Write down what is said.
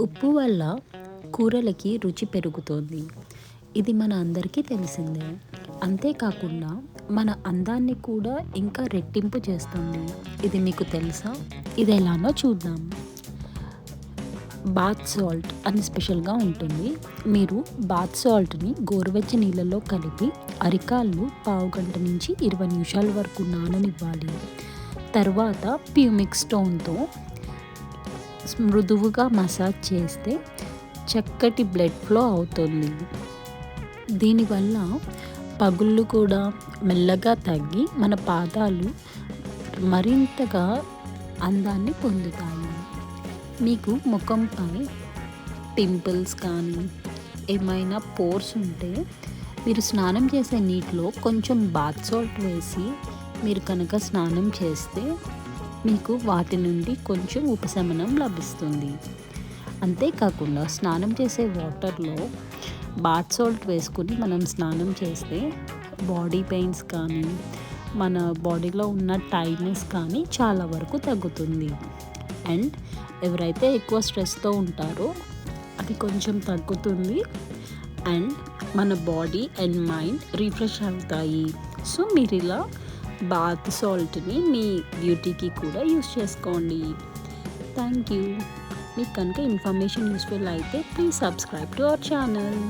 ఉప్పు వల్ల కూరలకి రుచి పెరుగుతుంది. ఇది మన అందరికీ తెలిసిందే. అంతేకాకుండా మన అందాన్ని కూడా ఇంకా రెట్టింపు చేస్తుంది. ఇది మీకు తెలుసా? ఇది ఎలానో చూద్దాం. బాత్ సాల్ట్ అని స్పెషల్గా ఉంటుంది. మీరు బాత్ సాల్ట్ని గోరువెచ్చ నీళ్ళలో కలిపి అరికాళ్ళు పావు గంట నుంచి ఇరవై నిమిషాల వరకు నాననివ్వాలి. తర్వాత ప్యూమిక్ స్టోన్తో మృదువుగా మసాజ్ చేస్తే చక్కటి బ్లడ్ ఫ్లో అవుతుంది. దీనివల్ల పగుళ్ళు కూడా మెల్లగా తగ్గి మన పాదాలు మరింతగా అందాన్ని పొందుతాయి. మీకు ముఖంపై పింపుల్స్ కానీ ఏమైనా పోర్స్ ఉంటే మీరు స్నానం చేసే నీటిలో కొంచెం బాత్ సాల్ట్ వేసి మీరు కనుక స్నానం చేస్తే మీకు వాటి నుండి కొంచెం ఉపశమనం లభిస్తుంది. అంతేకాకుండా స్నానం చేసే వాటర్లో బాత్ సాల్ట్ వేసుకుని మనం స్నానం చేస్తే బాడీ పెయిన్స్ కానీ మన బాడీలో ఉన్న టైట్నెస్ కానీ చాలా వరకు తగ్గుతుంది. అండ్ ఎవరైతే ఎక్కువ స్ట్రెస్తో ఉంటారో అది కొంచెం తగ్గుతుంది. అండ్ మన బాడీ అండ్ మైండ్ రిఫ్రెష్ అవుతాయి. సో మీరు ఇలా బాత్ సాల్ట్ని మీ బ్యూటీకి కూడా యూస్ చేసుకోండి. Thank you. మీకు కనుక ఇన్ఫర్మేషన్ యూస్ఫుల్ అయితే please subscribe to our channel.